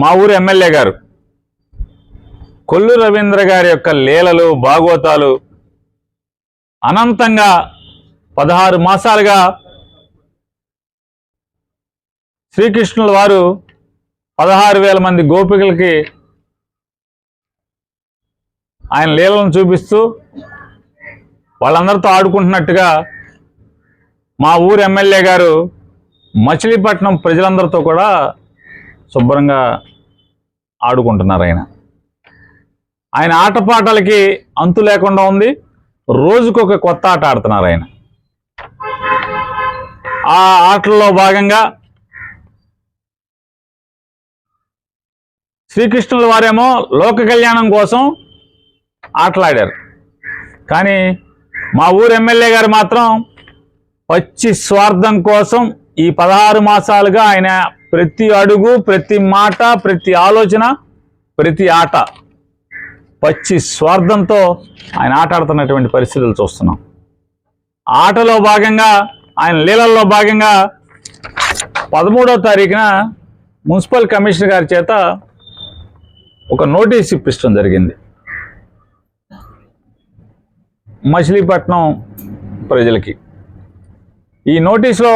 మా ఊరు ఎమ్మెల్యే గారు. కొల్లు రవీంద్ర గారి యొక్క లీలలు భాగవతాలు అనంతంగా పదహారు మాసాలుగా శ్రీకృష్ణుల వారు పదహారు వేల మంది గోపికలకి ఆయన లీలను చూపిస్తూ వాళ్ళందరితో ఆడుకుంటున్నట్టుగా మా ఊరు ఎమ్మెల్యే గారు మచిలీపట్నం ప్రజలందరితో కూడా శుభ్రంగా ఆడుకుంటున్నారు ఆయన. ఆయన ఆటపాటలకి అంతు లేకుండా ఉంది. రోజుకొక కొత్త ఆట ఆడుతున్నారు ఆయన. ఆ ఆటల్లో భాగంగా శ్రీకృష్ణుల వారేమో లోక కళ్యాణం కోసం ఆటలాడారు. కానీ మా ఊరు ఎమ్మెల్యే గారు మాత్రం పచ్చి స్వార్థం కోసం ఈ పదహారు మాసాలుగా ఆయన ప్రతి అడుగు ప్రతి మాట ప్రతి ఆలోచన ప్రతి ఆట పచ్చి స్వార్థంతో ఆయన ఆట ఆడుతున్నటువంటి పరిస్థితులు చూస్తున్నాం. ఆటలో భాగంగా ఆయన లీలల్లో భాగంగా పదమూడవ తారీఖున మున్సిపల్ కమిషనర్ గారి చేత ఒక నోటీస్ ఇప్పించడం జరిగింది. మచిలీపట్నం ప్రజలకి. ఈ నోటీస్లో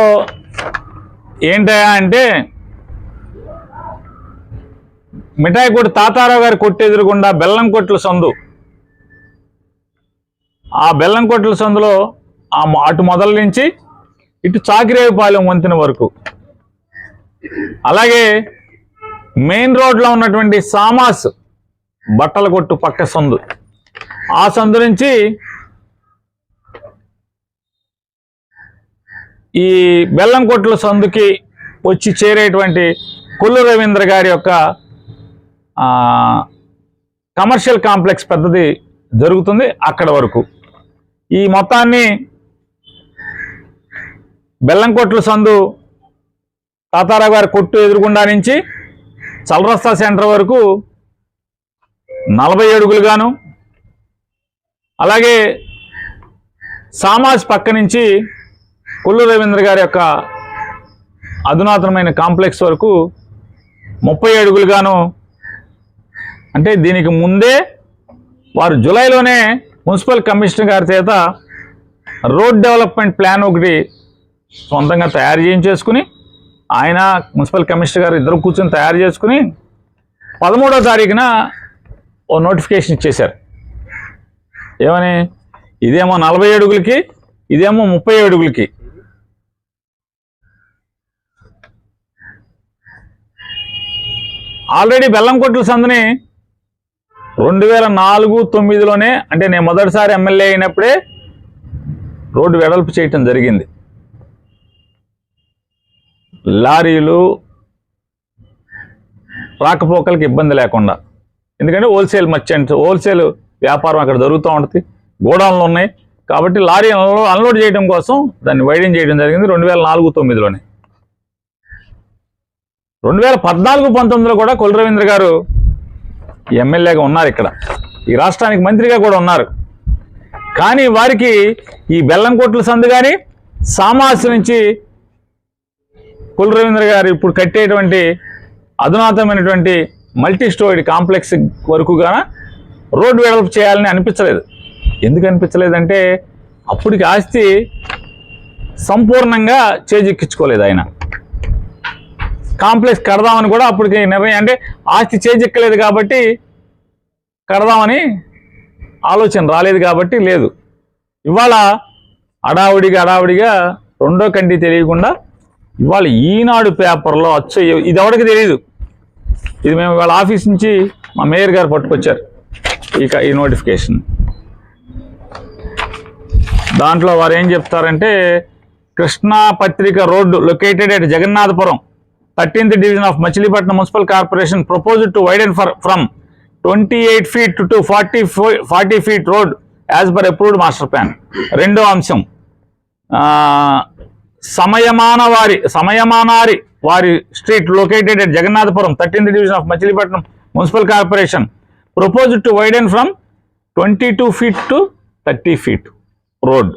ఏంటయా అంటే మిఠాయి కొట్టు తాతారావు గారి కొట్టు ఎదురుగుండా బెల్లం కొట్ల సందు. ఆ బెల్లం కొట్ల సందులో ఆ అటు మొదల నుంచి ఇటు చాకిరేవిపాలెం వంతెన వరకు. అలాగే మెయిన్ రోడ్లో ఉన్నటువంటి సామాస్ బట్టల కొట్టు పక్క సందు. ఆ సందు నుంచి ఈ బెల్లం కొట్ల సందుకి వచ్చి చేరేటువంటి కొల్లు రవీంద్ర గారి యొక్క కమర్షియల్ కాంప్లెక్స్ పెద్దది జరుగుతుంది అక్కడ వరకు. ఈ మొత్తాన్ని బెల్లంకొట్ల సందు తాతారావు గారి కొట్టు ఎదురుగుండా నుంచి చలరస్తా సెంటర్ వరకు నలభై అడుగులుగాను అలాగే సామాజ్ పక్క నుంచి కొల్లు రవీంద్ర గారి యొక్క అధునాతనమైన కాంప్లెక్స్ వరకు ముప్పై అడుగులుగాను అంటే దీనికి ముందే వారు జూలైలోనే మున్సిపల్ కమిషనర్ గారి చేత రోడ్ డెవలప్మెంట్ ప్లాన్ ఒకటి సొంతంగా తయారు చేయించేసుకుని ఆయన మున్సిపల్ కమిషనర్ గారు ఇద్దరు కూర్చొని తయారు చేసుకుని పదమూడో తారీఖున ఓ నోటిఫికేషన్ ఇచ్చేశారు. ఏమని? ఇదేమో నలభై అడుగులకి ఇదేమో ముప్పై అడుగులకి ఆల్రెడీ బెల్లంకొట్ల సందని రెండు వేల నాలుగు తొమ్మిదిలోనే అంటే నేను మొదటిసారి ఎమ్మెల్యే అయినప్పుడే రోడ్డు వెడల్పు చేయటం జరిగింది. లారీలు రాకపోకలకు ఇబ్బంది లేకుండా. ఎందుకంటే హోల్సేల్ మర్చెంట్స్ హోల్సేల్ వ్యాపారం అక్కడ జరుగుతూ ఉంటుంది. గోడౌన్లు ఉన్నాయి. కాబట్టి లారీ అన్లోడ్ చేయడం కోసం దాన్ని వైడింగ్ చేయడం జరిగింది రెండు వేల నాలుగు తొమ్మిదిలోనే. రెండు వేల పద్నాలుగు పంతొమ్మిదిలో కూడా కులరవీంద్ర గారు ఎమ్మెల్యేగా ఉన్నారు ఇక్కడ. ఈ రాష్ట్రానికి మంత్రిగా కూడా ఉన్నారు. కానీ వారికి ఈ బెల్లంకోట్ల సందు కానీ సామాస్య నుంచి కుల రవీంద్ర గారు ఇప్పుడు కట్టేటువంటి అధునాతమైనటువంటి మల్టీ స్టోరీడ్ కాంప్లెక్స్ వరకు గాన రోడ్డు వెడల్పు చేయాలని అనిపించలేదు. ఎందుకు అనిపించలేదంటే అప్పటికి ఆస్తి సంపూర్ణంగా చేజిక్కించుకోలేదు ఆయన. కాంప్లెక్స్ కడదామని కూడా అప్పటికి నిర్ణయం అంటే ఆస్తి చేజిక్కలేదు కాబట్టి కడదామని ఆలోచన రాలేదు కాబట్టి లేదు. ఇవాళ అడావుడిగా అడావుడిగా రెండో కంటి తెలియకుండా ఇవాళ ఈనాడు పేపర్లో అచ్చు ఇది ఎవరికి తెలియదు ఇది మేము వాళ్ళ ఆఫీస్ నుంచి మా మేయర్ గారు పట్టుకొచ్చారు. ఇక ఈ నోటిఫికేషన్. దాంట్లో వారు ఏం చెప్తారంటే Krishna Patrika road located at Jagannathapuram. Thirteenth division of Machilipatnam municipal corporation propose to widen for from twenty eight feet to forty forty feet road as per approved master plan రెండో అంశం సమయమాన వారి సమయమానారి వారి street located at Jagannathapuram thirteenth division of Machilipatnam municipal corporation propose to widen from twenty two feet to thirty feet road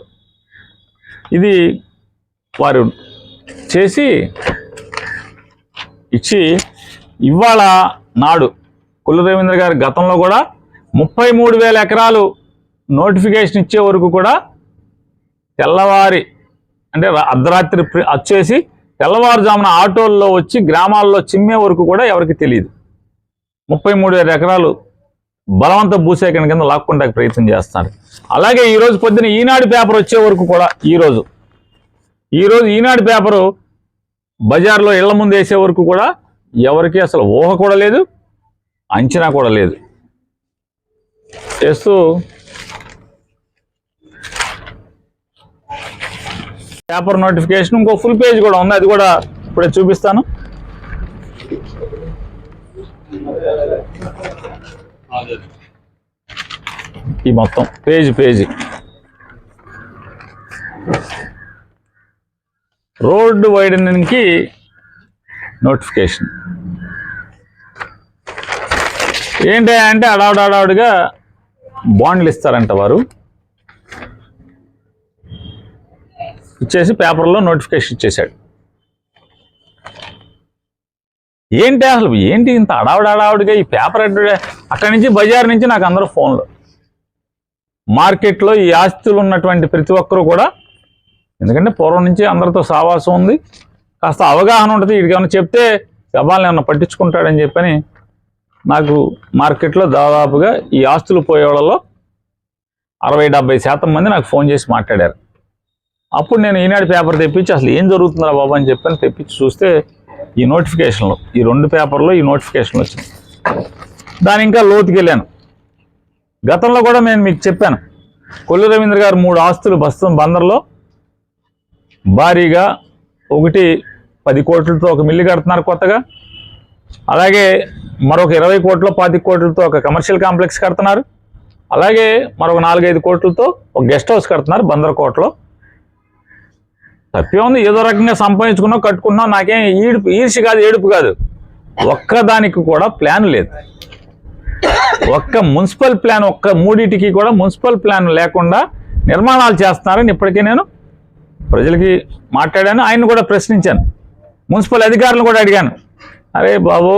ఇది వారు చేసి ఇచ్చి ఇవాళ నాడు కుల్ల రవీంద్ర గారి గతంలో కూడా ముప్పై మూడు వేల ఎకరాలు నోటిఫికేషన్ ఇచ్చే వరకు కూడా తెల్లవారి అంటే అర్ధరాత్రి వచ్చేసి తెల్లవారుజామున ఆటోల్లో వచ్చి గ్రామాల్లో చిమ్మే వరకు కూడా ఎవరికి తెలియదు. ముప్పై మూడు వేల ఎకరాలు బలవంత భూసేకరణ కింద లాక్కుంటానికి ప్రయత్నం చేస్తున్నారు. అలాగే ఈ రోజు పొద్దున ఈనాడు పేపర్ వచ్చే వరకు కూడా ఈరోజు ఈరోజు ఈనాడు పేపరు బజార్లో ఇళ్ళ ముందు వేసే వరకు కూడా ఎవరికి అసలు ఊహ కూడా లేదు అంచనా కూడా లేదు. చేస్తూ పేపర్ నోటిఫికేషన్ ఇంకో ఫుల్ పేజ్ కూడా ఉంది అది కూడా ఇప్పుడే చూపిస్తాను. ఈ మొత్తం పేజ్ పేజీ. రోడ్డు వైడనింగ్కి నోటిఫికేషన్. ఏంటి అంటే అడావుడు బాండ్లు ఇస్తారంట వారు. ఇచ్చేసి పేపర్లో నోటిఫికేషన్ ఇచ్చేశాడు. ఏంటి అసలు ఏంటి ఇంత అడావుడాడావుడిగా ఈ పేపర్ అడ్డ- అక్కడి నుంచి బజార్ నుంచి నాకు అందరూ ఫోన్లు. మార్కెట్లో ఈ ఆస్తులు ఉన్నటువంటి ప్రతి ఒక్కరూ కూడా ఎందుకంటే పూర్వం నుంచి అందరితో సావాసం ఉంది. కాస్త అవగాహన ఉంటుంది. వీడికి ఏమైనా చెప్తే గబాలను ఏమైనా పట్టించుకుంటాడని చెప్పని నాకు మార్కెట్లో దాదాపుగా ఈ ఆస్తులు పోయేవాళ్ళలో అరవై డెబ్బై శాతం మంది నాకు ఫోన్ చేసి మాట్లాడారు. అప్పుడు నేను ఈనాడు పేపర్ తెప్పించి అసలు ఏం జరుగుతుందా బాబు అని చెప్పని తెప్పించి చూస్తే ఈ నోటిఫికేషన్లు ఈ రెండు పేపర్లో ఈ నోటిఫికేషన్లు వచ్చింది దాని ఇంకా లోతుకి వెళ్ళాను గతంలో కూడా నేను మీకు చెప్పాను. కొల్లు రవీంద్ర గారు మూడు ఆస్తులు బస్తం బందర్లో భారీగా ఒకటి పది కోట్లతో ఒక మిల్లు కడుతున్నారు కొత్తగా. అలాగే మరొక ఇరవై కోట్ల పాతి కోట్లతో ఒక కమర్షియల్ కాంప్లెక్స్ కడుతున్నారు. అలాగే మరొక నాలుగైదు కోట్లతో ఒక గెస్ట్ హౌస్ కడుతున్నారు బందరకోటలో తప్పే ఉంది. ఏదో రకంగా సంపాదించుకున్నా కట్టుకున్నా నాకేం ఈడుపు ఈర్షి కాదు ఏడుపు కాదు. ఒక్కదానికి కూడా ప్లాన్ లేదు. ఒక్క మున్సిపల్ ప్లాన్ ఒక్క మూడింటికి కూడా మున్సిపల్ ప్లాన్ లేకుండా నిర్మాణాలు చేస్తున్నారని ఇప్పటికీ నేను ప్రజలకి మాట్లాడాను ఆయన కూడా ప్రశ్నించాను. మున్సిపల్ అధికారులను కూడా అడిగాను. అరే బాబు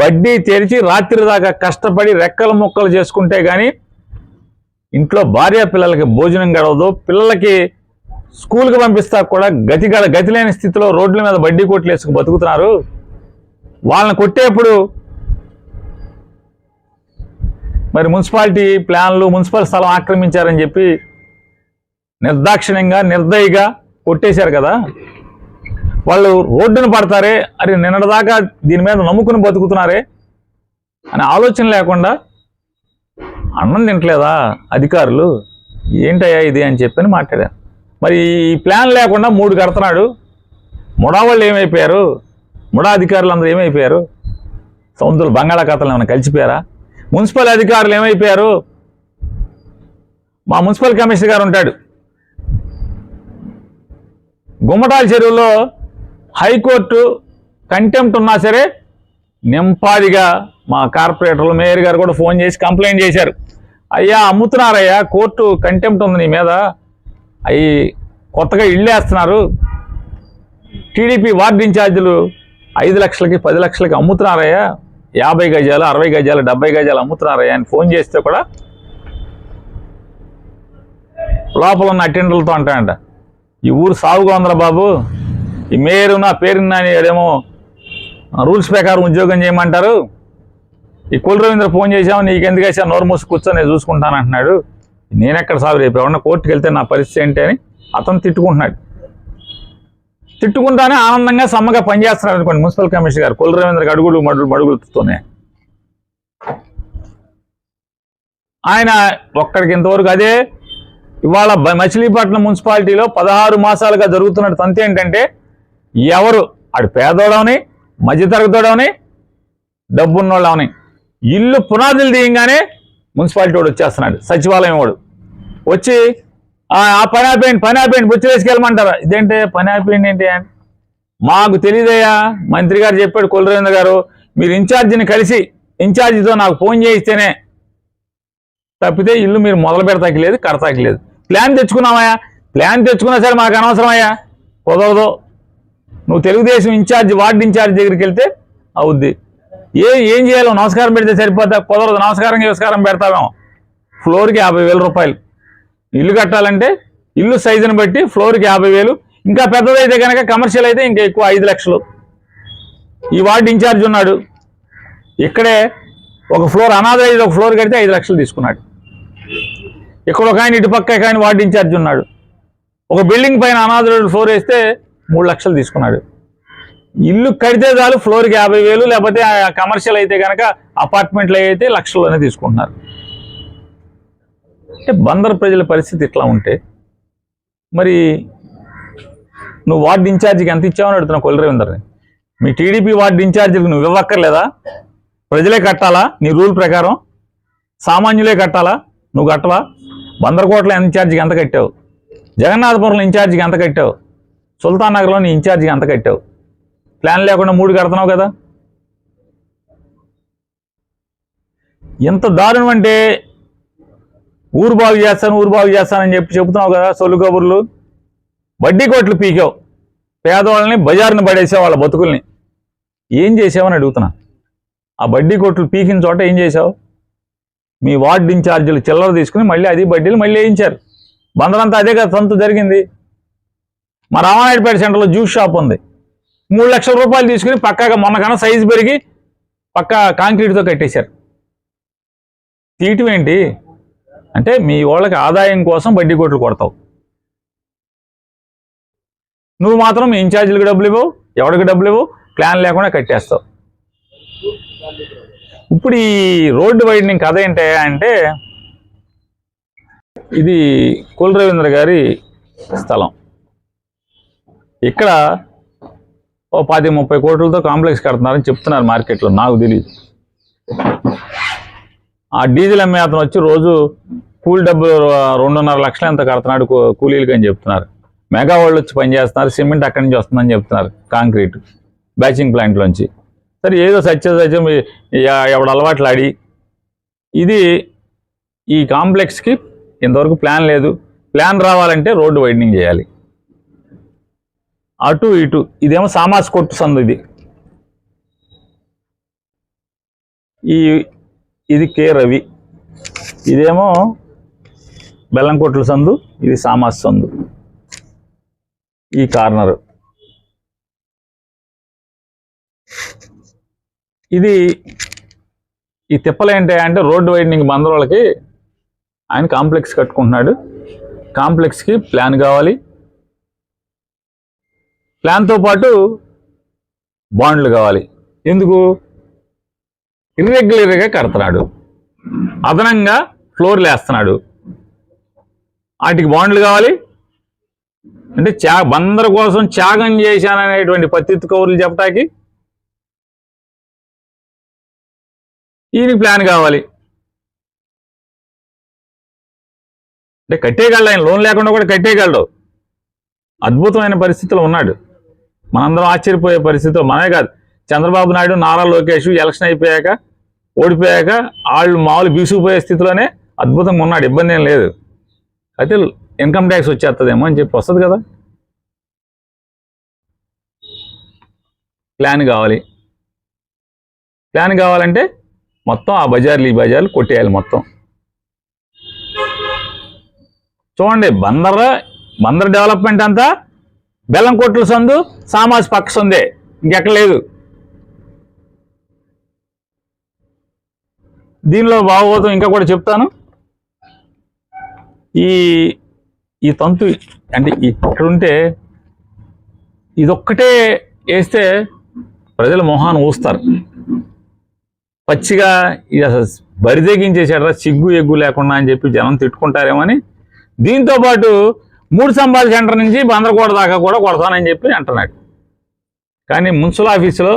బడ్డీ తెరిచి రాత్రి దాకా కష్టపడి రెక్కల ముక్కలు చేసుకుంటే కానీ ఇంట్లో భార్య పిల్లలకి భోజనం గడవదు పిల్లలకి స్కూల్కి పంపిస్తా కూడా గతి గడ గతి లేని స్థితిలో రోడ్ల మీద బడ్డీ కొట్లు వేసుకు బతుకుతున్నారు. వాళ్ళని కొట్టేప్పుడు మరి మున్సిపాలిటీ ప్లాన్లు మున్సిపల్ స్థలం ఆక్రమించారని చెప్పి నిర్దాక్షిణ్యంగా నిర్దయగా కొట్టేశారు కదా? వాళ్ళు రోడ్డును పడతారే అరే నిన్నటిదాకా దీని మీద నమ్ముకుని బతుకుతున్నారే అనే ఆలోచన లేకుండా అన్నం తింటలేదా అధికారులు? ఏంటయ్యా ఇది అని చెప్పని మాట్లాడాను మరి ఈ ప్లాన్ లేకుండా మూడు కడుతున్నాడు. ముడా వాళ్ళు ఏమైపోయారు? ముడా అధికారులు అందరూ ఏమైపోయారు? సముద్రులు బంగాళాఖాతంలో ఏమైనా కలిసిపోయారా? మున్సిపల్ అధికారులు ఏమైపోయారు? మా మున్సిపల్ కమిషనర్ గారు ఉంటాడు. గుమ్మటాల చెరువులో హైకోర్టు కంటెంప్ట్ ఉన్నా సరే నింపాదిగా మా కార్పొరేటర్లు మేయర్ గారు కూడా ఫోన్ చేసి కంప్లైంట్ చేశారు. అయ్యా అమ్ముతున్నారయ్యా కోర్టు కంటెంప్ట్ ఉంది నీ మీద. అవి కొత్తగా ఇళ్ళు వేస్తున్నారు. టీడీపీ వార్డు ఇన్ఛార్జీలు ఐదు లక్షలకి పది లక్షలకి అమ్ముతున్నారయ్యా. యాభై గజాలు అరవై గజాలు డెబ్బై గజాలు అమ్ముతున్నారయ్యా అని ఫోన్ చేస్తే కూడా లోపల ఉన్న అటెండర్లతో అంటాడంట ఈ ఊరు సాగుగా ఉందిరా బాబు. ఈ మేయరు నా పేరున్న ఏడేమో రూల్స్ ప్రకారం ఉద్యోగం చేయమంటారు. ఈ కుల రవీంద్ర ఫోన్ చేసాము నీకు ఎందుకు వేసా నోరు మూసి కూర్చొని నేను చూసుకుంటాను అంటున్నాడు. నేను ఎక్కడ సాగు రేపు? ఎవరన్నా కోర్టుకు వెళ్తే నా పరిస్థితి ఏంటి అని అతను తిట్టుకుంటున్నాడు. తిట్టుకుంటానే ఆనందంగా సమ్మగా పనిచేస్తున్నాడు అనుకోండి మున్సిపల్ కమిషనర్ గారు. కుల రవీంద్రకి అడుగులు మడుగులు మడుగులతోనే ఆయన ఒక్కడికి ఇంతవరకు అదే ఇవాళ బ- మచిలీపట్నం మున్సిపాలిటీలో పదహారు మాసాలుగా జరుగుతున్న తంతి ఏంటంటే ఎవరు అటు పేదోడవని మధ్యతరగతోడవని డబ్బున్నోళ్ళవని ఇల్లు పునాదులు తీయంగానే మున్సిపాలిటీ వాడు వచ్చేస్తున్నాడు సచివాలయం వాడు. వచ్చి "ఆ, ఆ పని ఆపేయండి పని ఆపేయండి బుచ్చి వేసుకెళ్ళమంటారా. ఇదేంటే పని ఆపేయండి ఏంటి అని. మాకు తెలియదయ్యా మంత్రి గారు చెప్పాడు కులరేంద్ర గారు మీరు ఇన్ఛార్జిని కలిసి ఇన్ఛార్జితో నాకు ఫోన్ చేయిస్తేనే తప్పితే ఇల్లు మీరు మొదలు పెడతాకి లేదు కడతాకి లేదు ప్లాన్ తెచ్చుకున్నామయ్యా. ప్లాన్ తెచ్చుకున్నా సరే మాకు అనవసరమయ్యా. కుదరదు. నువ్వు తెలుగుదేశం ఇన్ఛార్జ్ వార్డు ఇన్ఛార్జ్ దగ్గరికి వెళ్తే అవుద్ది. ఏ ఏం చేయాలో నమస్కారం పెడితే సరిపోతా కుదరదు. నమస్కారం నమస్కారం పెడతామేమో. ఫ్లోర్కి యాభై వేల రూపాయలు. ఇల్లు కట్టాలంటే ఇల్లు సైజుని బట్టి ఫ్లోర్కి యాభై వేలు. ఇంకా పెద్దదైతే కనుక కమర్షియల్ అయితే ఇంకా ఎక్కువ ఐదు లక్షలు. ఈ వార్డు ఇన్ఛార్జ్ ఉన్నాడు. ఇక్కడే ఒక ఫ్లోర్ అనాథరైజ్ ఒక ఫ్లోర్ కడితే ఐదు లక్షలు తీసుకున్నాడు. ఇక్కడ ఒక ఆయన ఇటు పక్క ఆయన వార్డు ఇన్ఛార్జ్ ఉన్నాడు. ఒక బిల్డింగ్ పైన అనాథరుడు ఫ్లోర్ వేస్తే మూడు లక్షలు తీసుకున్నాడు. ఇల్లు కడితే చాలు ఫ్లోర్కి యాభై వేలు లేకపోతే కమర్షియల్ అయితే కనుక అపార్ట్మెంట్లు అయితే లక్షల్లోనే తీసుకుంటున్నారు. అంటే బందర్ ప్రజల పరిస్థితి ఇట్లా ఉంటే మరి నువ్వు వార్డు ఇన్ఛార్జికి ఎంత ఇచ్చావని అడుగుతున్నా కొల్లి మీ టీడీపీ వార్డు ఇన్ఛార్జీలకు నువ్వు ఇవ్వక్కర్లేదా? ప్రజలే కట్టాలా? నీ రూల్ ప్రకారం? సామాన్యులే కట్టాలా? నువ్వు కట్టవా? బందరకోటలో ఇన్ఛార్జికి ఎంత కట్టావు? జగన్నాథపురంలో ఇన్ఛార్జికి ఎంత కట్టావు? సుల్తాన్ నగర్లో నీ ఇన్ఛార్జికి ఎంత కట్టావు? ప్లాన్ లేకుండా మూడు కడుతున్నావు కదా? ఎంత దారుణం అంటే ఊరు బాగు చేస్తాను ఊరు బాగు చేస్తానని చెప్పి చెబుతున్నావు కదా సొల్లు కబుర్లు? వడ్డీ కోట్లు పీకావు. పేదవాళ్ళని బజారుని పడేసావు వాళ్ళ బతుకుల్ని. ఏం చేసావని అడుగుతున్నా. ఆ బడ్డీ కోట్లు పీకిన చోట ఏం చేసావు? మీ వార్డు ఇన్ఛార్జీలు చిల్లర తీసుకుని మళ్ళీ అది బడ్డీలు మళ్ళీ వేయించారు. బందరంతా అదే కదా తంతు జరిగింది. మా రామానాయుడుపేట సెంటర్లో జ్యూస్ షాప్ ఉంది. మూడు లక్షల రూపాయలు తీసుకుని పక్కాగా మొన్నకన్నా సైజు పెరిగి పక్కా కాంక్రీట్తో కట్టేశారు. తీయటం ఏంటి? అంటే మీ వాళ్ళకి ఆదాయం కోసం వడ్డీ కొట్లు కొడతావు. నువ్వు మాత్రం మీ ఇన్ఛార్జీలకు డబ్బులు ఇవ్వవు ఎవరికి డబ్బులు ఇవ్వవు ప్లాన్ లేకుండా కట్టేస్తావు. ఇప్పుడు ఈ రోడ్డు వైడనింగ్ కథ ఏంటి అంటే ఇది కుల రవీంద్ర గారి స్థలం. ఇక్కడ ఓ పది ముప్పై కోట్లతో కాంప్లెక్స్ కడుతున్నారని చెప్తున్నారు మార్కెట్లో. నాకు తెలియదు ఆ డీజిల్ అమ్మే అతను వచ్చి రోజు కూలి డబ్బు రెండున్నర లక్షలు ఎంత కడుతున్నాడు కూలీలకి అని చెప్తున్నారు. మెగా వాళ్ళు వచ్చి పనిచేస్తున్నారు సిమెంట్ అక్కడి నుంచి వస్తుందని చెప్తున్నారు కాంక్రీట్. బ్యాచింగ్ ప్లాంట్లోంచి. సరే ఏదో సత్య సత్యం ఎవడు అలవాట్లు ఆడి ఇది ఈ కాంప్లెక్స్కి ఇంతవరకు ప్లాన్ లేదు. ప్లాన్ రావాలంటే రోడ్డు వైడనింగ్ చేయాలి. అటు ఇటు ఇదేమో సామాస్ కొట్టు సందు ఇది. ఈ ఇది కే రవి. ఇదేమో బెల్లంకొట్ల సందు ఇది సామాస్ సందు. ఈ కార్నరు. ఇది ఈ తిప్పలు ఏంటి అంటే రోడ్డు వైడనింగ్ బందరోళ్ళకి ఆయన కాంప్లెక్స్ కట్టుకుంటున్నాడు. కాంప్లెక్స్కి ప్లాన్ కావాలి. ప్లాన్తో పాటు బాండ్లు కావాలి. ఎందుకు? ఇర్రెగ్యులర్గా కడుతున్నాడు. అదనంగా ఫ్లోర్లు వేస్తున్నాడు వాటికి బాండ్లు కావాలి. అంటే చా బందరు కోసం త్యాగం చేశాననేటువంటి పత్తి కౌరులు చెప్పటానికి ఈయనకి ప్లాన్ కావాలి. అంటే కట్టేయగలడు ఆయన? లోన్ లేకుండా కూడా కట్టేయగలడు. అద్భుతమైన పరిస్థితిలో ఉన్నాడు. మనందరం ఆశ్చర్యపోయే పరిస్థితిలో మనమే కాదు. చంద్రబాబు నాయుడు నారా లోకేష్ ఎలక్షన్ అయిపోయాక ఓడిపోయాక వాళ్ళు మామూలు బీసుకుపోయే స్థితిలోనే అద్భుతంగా ఉన్నాడు. ఇబ్బంది ఏం లేదు. అయితే ఇన్కమ్ ట్యాక్స్ వచ్చేస్తుందేమో అని చెప్పి వస్తుంది కదా. ప్లాన్ కావాలి. ప్లాన్ కావాలంటే మొత్తం ఆ బజార్లు ఈ బజార్లు కొట్టేయాలి మొత్తం. చూడండి బందర్ బందర్ డెవలప్మెంట్ అంతా బెల్లం కొట్ల సందు సామాజ్ పక్క సందే. ఇంకెక్కడ లేదు. దీనిలో భాగవతం ఇంకా కూడా చెప్తాను. ఈ ఈ తంతు అంటే ఇక్కడ ఉంటే ఇదొక్కటే వేస్తే ప్రజల మొహాన్ని ఊస్తారు. పచ్చిగా ఇది అసలు బరిదెగించేసాడరా సిగ్గు ఎగ్గు లేకుండా అని చెప్పి జనం తిట్టుకుంటారేమని దీంతో పాటు మూడు సంబాల సెంటర్ నుంచి బందరకోట దాకా కూడా కొడతానని చెప్పి అంటున్నాడు. కానీ మున్సిపల్ ఆఫీసులో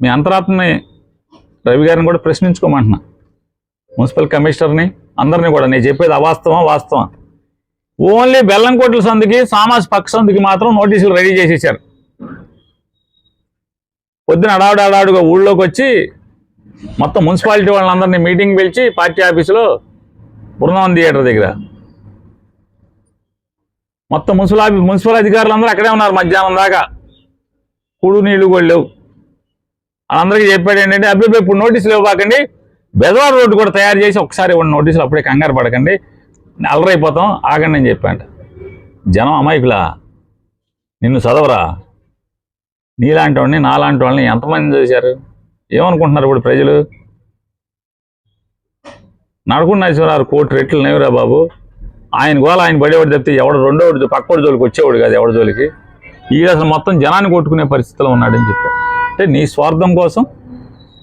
మీ అంతరాత్మని రవి గారిని కూడా ప్రశ్నించుకోమంటున్నా. మున్సిపల్ కమిషనర్ని అందరినీ కూడా నేను చెప్పేది అవాస్తవం వాస్తవం ఓన్లీ బెల్లంకోట్ల సందుకి సామాజ్ పక్క సందుకి మాత్రం నోటీసులు రెడీ చేసేసారు పొద్దున అడావుడు అడావుడుగా ఊళ్ళోకి వచ్చి మొత్తం మున్సిపాలిటీ వాళ్ళందరినీ మీటింగ్ పిలిచి పార్టీ ఆఫీసులో బృందావన్ థియేటర్ దగ్గర. మొత్తం మున్సిపల్ ఆఫీ మున్సిపల్ అధికారులు అందరూ అక్కడే ఉన్నారు మధ్యాహ్నం దాకా. కుడు నీళ్ళు కూడా లేవు. అందరికీ చెప్పాడు ఏంటంటే అబ్బాయి ఇప్పుడు నోటీసులు ఇవ్వకండి బెజవాడ రోడ్డు కూడా తయారు చేసి ఒకసారి ఇవ్వండి నోటీసులు అప్పుడే కంగారు పడకండి. అలరైపోతాం ఆగండి అని చెప్పాడు. జనం అమాయకులా? నిన్ను చదవరా? నీలాంటి వాడిని నాలాంటి వాళ్ళని ఎంతమంది చేశారు ఏమనుకుంటున్నారు ఇప్పుడు ప్రజలు? నడకుండా నరసింహారావు కోటి రెట్లు నేవురా బాబు. ఆయన గోల ఆయన పడేవాడు తప్పితే ఎవడు రెండో పక్కోడి జోలికి వచ్చేవాడు కాదు ఎవడి జోలికి. ఈడ అసలు మొత్తం జనాన్ని కొట్టుకునే పరిస్థితిలో ఉన్నాడని చెప్పి. అంటే నీ స్వార్థం కోసం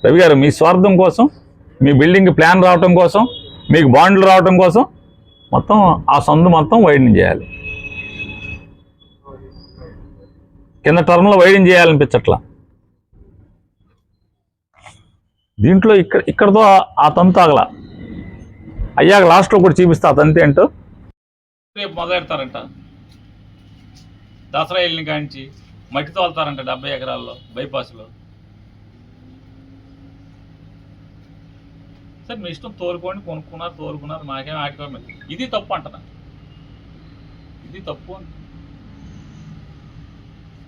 రవి గారు మీ స్వార్థం కోసం మీ బిల్డింగ్ ప్లాన్ రావటం కోసం మీకు బాండ్లు రావటం కోసం మొత్తం ఆ సందు మొత్తం వైడింగ్ చేయాలి. కింద టర్మ్లో వైడింగ్ చేయాలనిపించట్లా. దీంట్లో ఇక్కడ ఇక్కడతో ఆ- తంతు ఆగల. అయ్యాక లాస్ట్లో కూడా చూపిస్తా ఆ తంతి ఏంటో రేపు మొదలెడతారంట. దసరా వెళ్ళిన కాంచి మట్టి తోలుతారంట డెబ్బై ఎకరాల్లో బైపాస్లో. సరే మీ ఇష్టం తోలుకోండి కొనుక్కున్నారు తోలుకున్నారు మాకేం ఆడుకోవాలి ఇది తప్పు అంటున్నా ఇది తప్పు అంట.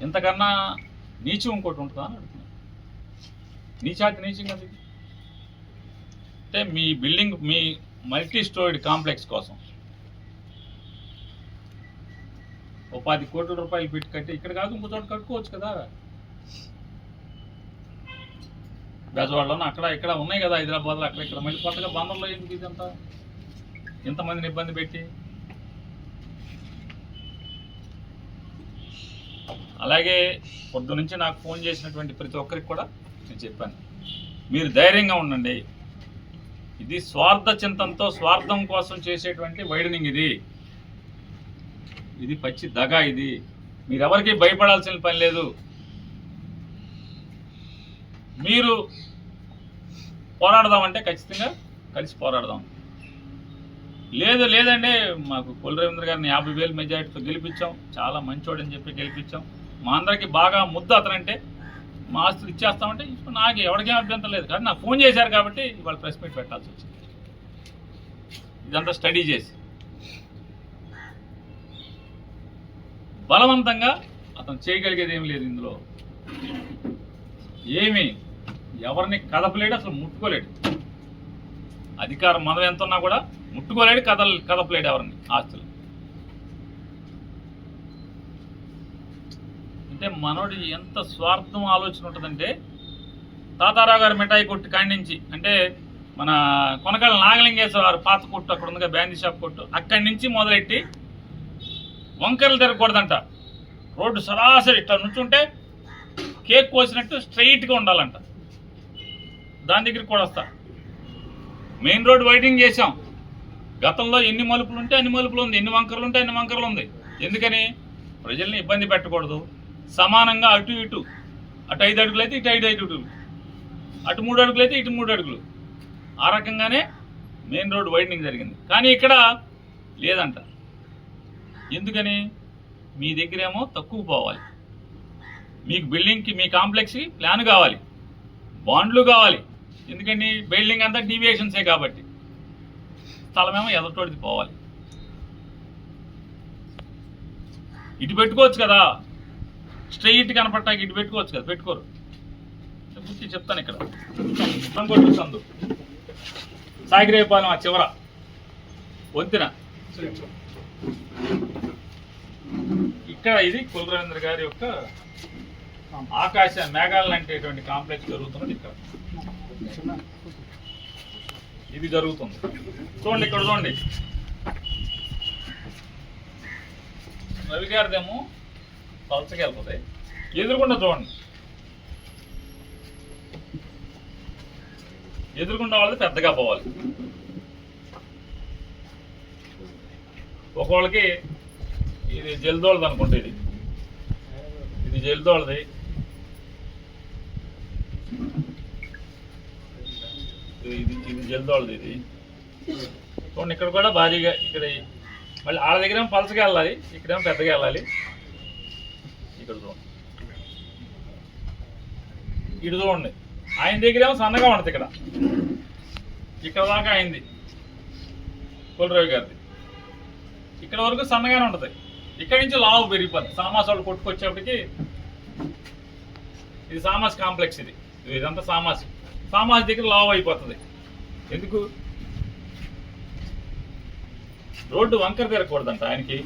ఇంతకన్నా నీచం ఇంకోటి ఉంటుందా అని అడుగుతున్నా. నీచాతి నీచం కదా అంటే మీ బిల్డింగ్ మీ మల్టీ స్టోరీడ్ కాంప్లెక్స్ కోసం. ఓ పది కోట్ల రూపాయలు పెట్టి కట్టి ఇక్కడ కాదు ఇంకో చోట కట్టుకోవచ్చు కదా. బెజవాడలో అక్కడ ఇక్కడ ఉన్నాయి కదా హైదరాబాద్లో అక్కడ ఇక్కడ. మళ్ళీ కొత్తగా బందర్లో ఎందుకు ఇదంతా? ఎంతమందిని ఇబ్బంది పెట్టి. అలాగే పొద్దు నుంచి నాకు ఫోన్ చేసినటువంటి ప్రతి ఒక్కరికి కూడా నేను చెప్పాను. మీరు ధైర్యంగా ఉండండి. ఇది స్వార్థ చింతనతో స్వార్థం కోసం చేసేటువంటి వైడనింగ్ ఇది. ఇది పచ్చి దగ ఇది. మీరెవరికి భయపడాల్సిన పని లేదు. మీరు పోరాడదామంటే ఖచ్చితంగా కలిసి పోరాడదాం. లేదు లేదండి మాకు కులరవీంద్ర గారిని యాభై వేలు మెజారిటీతో గెలిపించాం. చాలా మంచోడని చెప్పి గెలిపించాం. మా అందరికి బాగా ముద్దు అతనంటే మా ఆస్తులు ఇచ్చేస్తామంటే నాకు ఎవరికేం అభ్యంతరం లేదు. కానీ నాకు ఫోన్ చేశారు కాబట్టి ఇవాళ ప్రెస్ మీట్ పెట్టాల్సి వచ్చింది. ఇదంతా స్టడీ చేసి. బలవంతంగా అతను చేయగలిగేది ఏం లేదు ఇందులో. ఏమి ఎవరిని కదపలేడు అసలు ముట్టుకోలేడు. అధికారం మనం ఎంత ఉన్నా కూడా ముట్టుకోలేడు కదల కదపలేడు ఎవరిని ఆస్తులు. అంటే మనోడి ఎంత స్వార్థం ఆలోచన ఉంటుందంటే తాతారావు గారు మిఠాయి కొట్టు కాడి అంటే మన కొనకాల నాగలింగేశ్వర వారు పాత కొట్టు అక్కడ ఉందిగా బ్యాండీ షాప్ కొట్టు అక్కడి నుంచి మొదలెట్టి వంకరలు తిరగకూడదంట. రోడ్డు సరాసరి ఇట్లా నుంచుంటే కేక్ కోసినట్టు స్ట్రైట్గా ఉండాలంట. దాని దగ్గరికి కూడా వస్తా. మెయిన్ రోడ్ వైడింగ్ చేసాం గతంలో ఎన్ని మలుపులు ఉంటే అన్ని మలుపులు ఉంది ఎన్ని వంకరలు ఉంటే అన్ని వంకరలు ఉంది. ఎందుకని? ప్రజల్ని ఇబ్బంది పెట్టకూడదు. సమానంగా అటు ఇటు. అటు ఐదు అడుగులు అయితే ఇటు ఐదు ఐదు అడుగులు. అటు మూడు అడుగులు అయితే ఇటు మూడు అడుగులు. ఆ రకంగానే మెయిన్ రోడ్ వైడనింగ్ జరిగింది. కానీ ఇక్కడ లేదంట. ఎందుకని? మీ దగ్గరేమో తక్కువ పోవాలి. మీకు బిల్డింగ్కి మీ కాంప్లెక్స్కి ప్లాన్ కావాలి. బాండ్లు కావాలి. ఎందుకండి బిల్డింగ్ అంతా డీవియేషన్సే కాబట్టి. స్థలమేమో ఎదటోడిది పోవాలి. ఇటు పెట్టుకోవచ్చు కదా. స్ట్రైట్ కనపడటానికి ఇటు పెట్టుకోవచ్చు కదా పెట్టుకోరు. గుర్తి చెప్తాను ఇక్కడ. సంకొట్టు సందు. సాగిరేపాలెం ఆ చివర. వంతెన ఇక్కడ ఇది కులరవీంద్ర గారి యొక్క ఆకాశ మేఘాలు లాంటిటువంటి కాంప్లెక్స్ జరుగుతున్నది ఇక్కడ. ఇది జరుగుతుంది. చూడండి ఇక్కడ చూడండి. రవి గారిదేమో పలచకి వెళ్తుంది ఎదురుకుండా చూడండి. ఎదురుకుండా వాళ్ళది పెద్దగా పోవాలి. ఒకవాళ్ళకి ఇది జల్దోళ్ళది అనుకుంటే ఇది. ఇది జల్దోళది ఇది ఇది జల్దోళ్ళది ఇది. చూడండి ఇక్కడ కూడా భారీగా ఇక్కడ మళ్ళీ వాళ్ళ దగ్గర ఏమో పలసగా వెళ్ళాలి ఇక్కడేమో పెద్దగా వెళ్ళాలి. ఇక్కడ చూడండి. ఇటు చూడండి. ఆయన దగ్గర ఏమో సన్నగా ఉంటుంది ఇక్కడ. ఇక్కడ దాకా అయింది. కులరవి గారిది. ఇక్కడ వరకు సన్నగానే ఉంటుంది. ఇక్కడ నుంచి లావు పెరిగిపోద్ది. సామాస్ వాళ్ళు కొట్టుకొచ్చేప్పటికి ఇది సామాస్ కాంప్లెక్స్ ఇది. ఇదంతా సామాసి. సామాస్ దగ్గర లావు అయిపోతుంది. ఎందుకు? రోడ్డు వంకర తిరగకూడదంట ఆయనకి.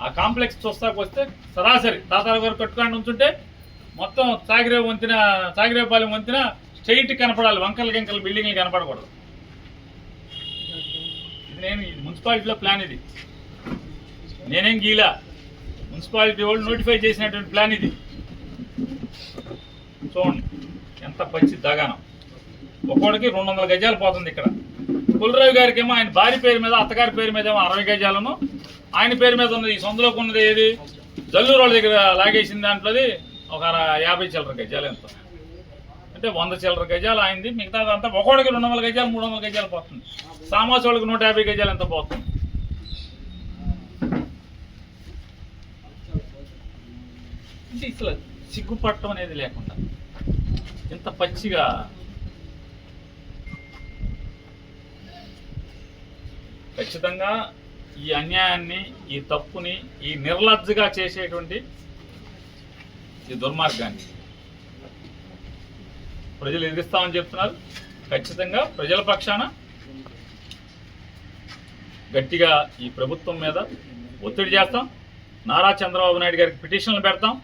ఆ కాంప్లెక్స్ చూస్తాకు వస్తే సరాసరి. తాతాల గారు కట్టుకొని ఉంచుంటే మొత్తం సాగిరేవు వంతిన సాగిరేపాలెం వంతిన స్ట్రైట్ కనపడాలి. వంకల గింకలు బిల్డింగ్లు కనపడకూడదు. ఇది నేను ఇది మున్సిపాలిటీలో ప్లాన్ ఇది. నేనేం గీలా. మున్సిపాలిటీ వాళ్ళు నోటిఫై చేసినటువంటి ప్లాన్ ఇది. చూడండి. ఎంత పచ్చి దగానం. ఒక్కోడికి రెండు వందల గజాలు పోతుంది ఇక్కడ. కులరావు గారికి ఏమో ఆయన భార్య పేరు మీద అత్తగారి పేరు మీద ఏమో అరవై గజాలను ఆయన పేరు మీద ఉన్నది ఈ సొంతలోకి ఉన్నది ఏది? జల్లూరు వాళ్ళ దగ్గర లాగేసిన దాంట్లోది ఒక యాభై చిల్లర గజాలు ఎంత? అంటే వంద చిల్లర గజాలు ఆయనది మిగతా అంతా ఒకడికి రెండు వందల గజాలు మూడు వందల గజాలు పోతుంది. సామాసు వాళ్ళకి నూట యాభై గజాలు ఎంత పోతుంది? అంటే ఇట్లా సిగ్గుపట్టం అనేది లేకుండా ఇంత పచ్చిగా ఖచ్చితంగా ఈ అన్యాయాన్ని ఈ తప్పుని ఈ నిర్లజ్జగా చేసేటువంటి ఈ దుర్మార్గాన్ని ప్రజలు ఎదిరిస్తామని చెప్తున్నారు. ఖచ్చితంగా ప్రజల పక్షాన గట్టిగా ఈ ప్రభుత్వం మీద ఒత్తిడి చేస్తాం. నారా చంద్రబాబు నాయుడు గారికి పిటిషన్లు పెడతాం.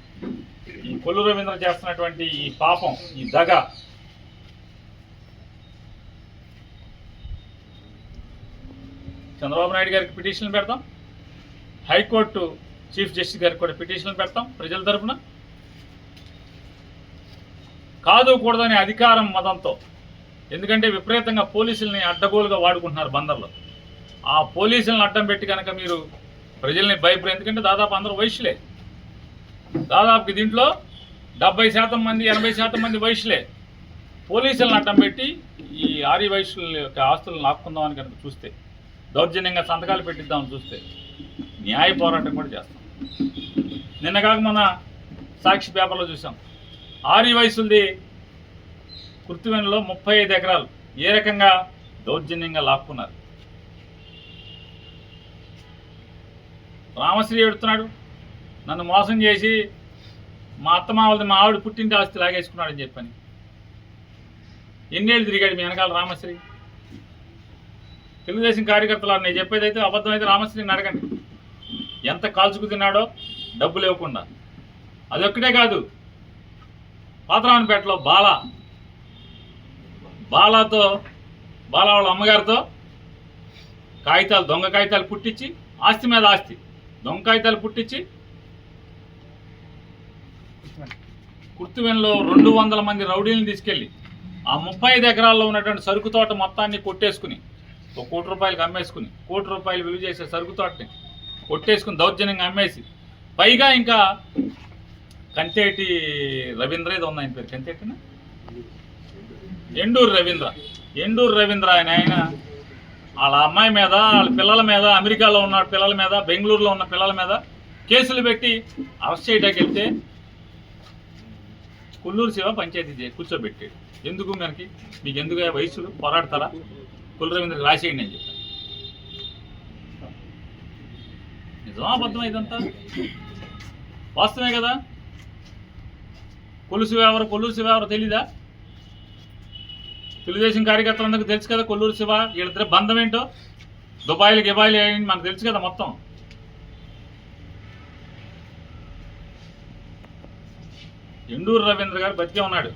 ఈ కొల్లు రవీంద్ర చేస్తున్నటువంటి ఈ పాపం ఈ దగ చంద్రబాబు నాయుడు గారికి పిటిషన్లు పెడతాం. హైకోర్టు చీఫ్ జస్టిస్ గారికి కూడా పిటిషన్లు పెడతాం ప్రజల తరఫున కాదు కూడదని అధికారం మతంతో. ఎందుకంటే విపరీతంగా పోలీసుల్ని అడ్డగోలుగా వాడుకుంటున్నారు బందర్లో. ఆ పోలీసులను అడ్డం పెట్టి కనుక మీరు ప్రజల్ని భయపడే ఎందుకంటే దాదాపు అందరూ వయసులే. దాదాపు దీంట్లో డెబ్బై శాతం మంది ఎనభై శాతం మంది వయసులే. పోలీసులను అడ్డం పెట్టి ఈ ఆరి వయసుల యొక్క ఆస్తులను లాక్కుందామని కనుక చూస్తే. దౌర్జన్యంగా సంతకాలు పెట్టిద్దామని చూస్తే న్యాయ పోరాటం కూడా చేస్తాం. నిన్న కాక మన సాక్షి పేపర్లో చూసాం ఆరి వయసులది కృత్రివెనలో ముప్పై ఐదు ఎకరాలు. ఏ రకంగా దౌర్జన్యంగా లాక్కున్నారు? రామశ్రీ ఎడుతున్నాడు నన్ను మోసం చేసి మా అత్తమావలది మా ఆవిడ పుట్టింటి ఆస్తి లాగేసుకున్నాడని చెప్పని. ఎన్నేళ్ళు తిరిగాడు మీ వెనకాల రామశ్రీ? తెలుగుదేశం కార్యకర్తలు నేను చెప్పేది అయితే అబద్ధం అయితే రామశ్రీని అడగండి. ఎంత కాల్చుకు తిన్నాడో డబ్బులు ఇవ్వకుండా. అదొక్కటే కాదు పాతరావునిపేటలో బాల. బాలాతో బాలా వాళ్ళ అమ్మగారితో కాగితాలు దొంగ కాగితాలు పుట్టించి ఆస్తి మీద ఆస్తి దొంగ కాగితాలు పుట్టించి కుర్తువెన్లో రెండు వందల మంది రౌడీలను తీసుకెళ్ళి ఆ ముప్పై ఐదు ఎకరాల్లో ఉన్నటువంటి సరుకు తోట మొత్తాన్ని కొట్టేసుకుని ఒక కోటి రూపాయలకి అమ్మేసుకుని కోటి రూపాయలు విలువ చేసే సరుకు తోటని కొట్టేసుకుని దౌర్జన్యంగా అమ్మేసి పైగా ఇంకా కంతేటి రవీంద్ర ఏదో ఉంది ఆయన పేరు కంతేటినా? ఎండూరు రవీంద్ర ఎండూరు రవీంద్ర ఆయన ఆయన వాళ్ళ అమ్మాయి మీద వాళ్ళ పిల్లల మీద అమెరికాలో ఉన్న పిల్లల మీద బెంగళూరులో ఉన్న పిల్లల మీద కేసులు పెట్టి అరెస్ట్ చేయడానికి వెళ్తే కుల్లూరు శివ పంచాయతీ చే- కూర్చోబెట్టాడు. ఎందుకు మనకి? మీకు ఎందుకు వయసులు? పోరాడతారా? కుల్లు రవీంద్రకి రాసేయండి అని చెప్పాను. నిజమా అబద్ధం ఇదంతా? వాస్తవమే కదా? కొలుసు ఎవరు కొల్లూరు శివ ఎవరు తెలీదా? తెలుగుదేశం కార్యకర్తలందరికీ తెలుసు కదా కొల్లూరు శివ వీళ్ళిద్దరి బంధం ఏంటో? దుబాయ్లు గిబాయిలు మనకు తెలుసు కదా మొత్తం. ఎండూరు రవీంద్ర గారు బతికే ఉన్నాడు.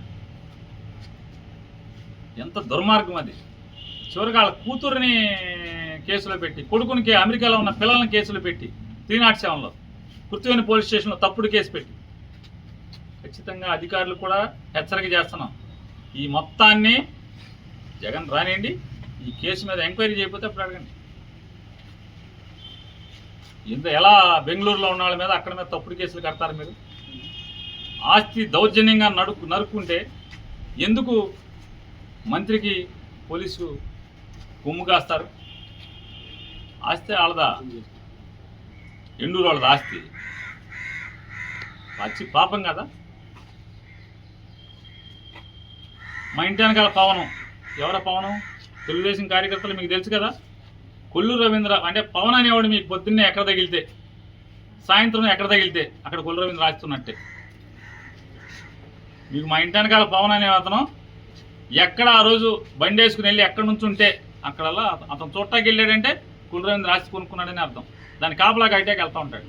ఎంత దుర్మార్గం అది. చివరికి వాళ్ళ కూతురుని కేసులో పెట్టి కొడుకునికి అమెరికాలో ఉన్న పిల్లల్ని కేసులో పెట్టి త్రీ నాట్ సెవెన్లో కుర్తివేని పోలీస్ స్టేషన్లో తప్పుడు కేసు పెట్టి. ఖచ్చితంగా అధికారులు కూడా హెచ్చరిక చేస్తున్నాం. ఈ మొత్తాన్ని జగన్ రానియండి ఈ కేసు మీద ఎంక్వైరీ చేయకపోతే అప్పుడు అడగండి. ఇంత ఎలా బెంగళూరులో ఉన్న వాళ్ళ మీద అక్కడ మీద తప్పుడు కేసులు కడతారు మీరు? ఆస్తి దౌర్జన్యంగా నడుకు నరుక్కుంటే ఎందుకు మంత్రికి పోలీసు కొమ్ము కాస్తారు. ఆస్తి వాళ్ళదా ఎండూరు వాళ్ళది ఆస్తి? పచ్చి పాపం కదా. మా ఇంటి వెనకాల పవనం. ఎవర పవనం? తెలుగుదేశం కార్యకర్తలు మీకు తెలుసు కదా. కొల్లు రవీంద్ర అంటే పవన్ అనేవాడు మీకు పొద్దున్నే ఎక్కడ తగిలితే సాయంత్రం ఎక్కడ తగిలితే అక్కడ కొల్లు రవీంద్ర రాస్తున్నట్టే. మీకు మా ఇంటి వెనకాల పవన్ అనే అతను ఎక్కడ ఆ రోజు బండి వేసుకుని వెళ్ళి ఎక్కడి నుంచి ఉంటే అక్కడల్లా అతను చూడటానికి వెళ్ళాడంటే కులరేంద్ర రాసి కొనుక్కున్నాడని అర్థం. దాని కాపలాగా అయితే వెళ్తూ ఉంటాడు.